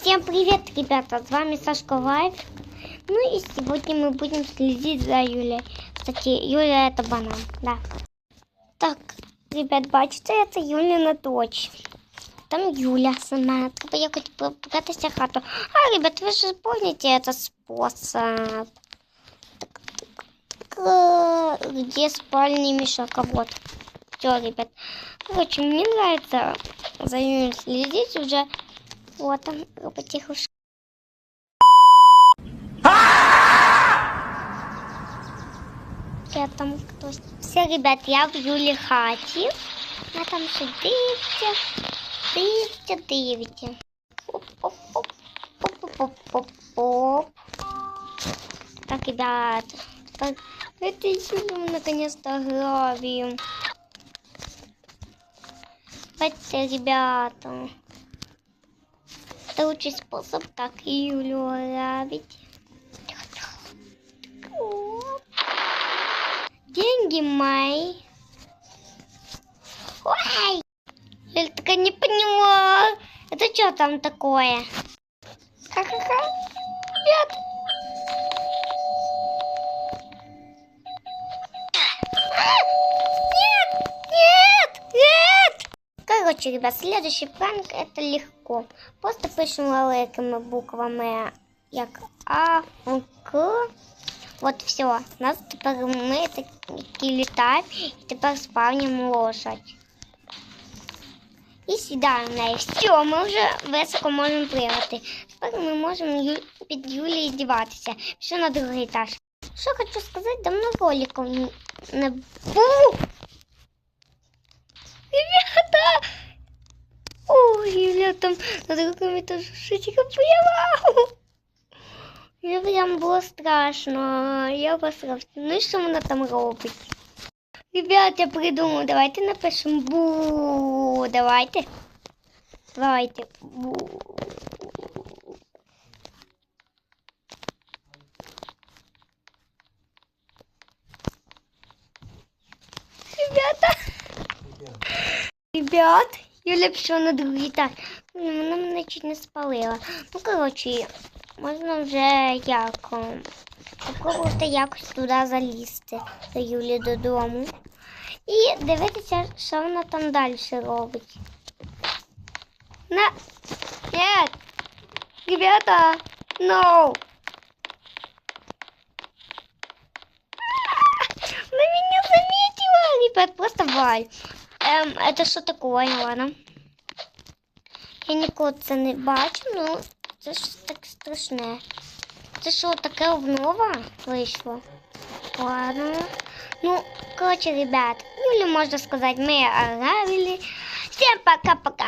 Всем привет, ребята, с вами Сашка Лайф. Ну и сегодня мы будем следить за Юлей. Кстати, Юля это банан, да. Так, ребят, бачите, это Юлина дочь. Там Юля сама. Треба якось покататися хату. А, ребят, вы же помните этот способ. Так, так, э, где спальный мешок? А вот. Все, ребят. Короче, мне нравится за Юлей следить уже. Вот там, потихушку. Я там хтось. Все, ребят, я в Юлі хаті. Я там ще дивиться, дивиться, дивиться. Оп-оп-оп, оп-оп-оп-оп. Так, ребят, так, это Юлю наконец-то гравием. Давайте, ребята. Это лучший способ так Юлю. Оп. Деньги мои. Ой! Я так не поняла. Это что там такое? Ха-ха-ха. Ребят. Ребят, следующий пранк это легко. Просто пишем великими буквами як А, К. От все. Нас тепер ми такі літаємо і тепер спавнимо лошадь. І сідаємо в неї. Все, ми вже високо можемо пригати. Тепер ми можемо під Юлією здіватися. Все на другий етаж. Що хочу сказати, давно роликів не було. там на другому етажі шитика поїла. Мені прям було страшно. Я посрався. Ну і що вона там робить? Ребят, я придумав, давайте напишемо бу. Давайте. Давайте. Бу. Ребята. Ребят, Юля пішла на другий етаж. М, Вона мене чуть не спалила. Ну, коротше, можна вже як ем, попробувати якось туди залізти до Юлі додому. І дивитися, що вона там далі робить. На. Нет! Ребята! No! Она меня заметила! Ребят, просто валь. Ем, это що такое, ладно? Я ніколи це не бачу, ну це ж так страшне. Це що, таке обнова вийшло? Ладно. Ну, короче, ребят, Юлю, можно сказать, мы ограбили. Всем пока-пока.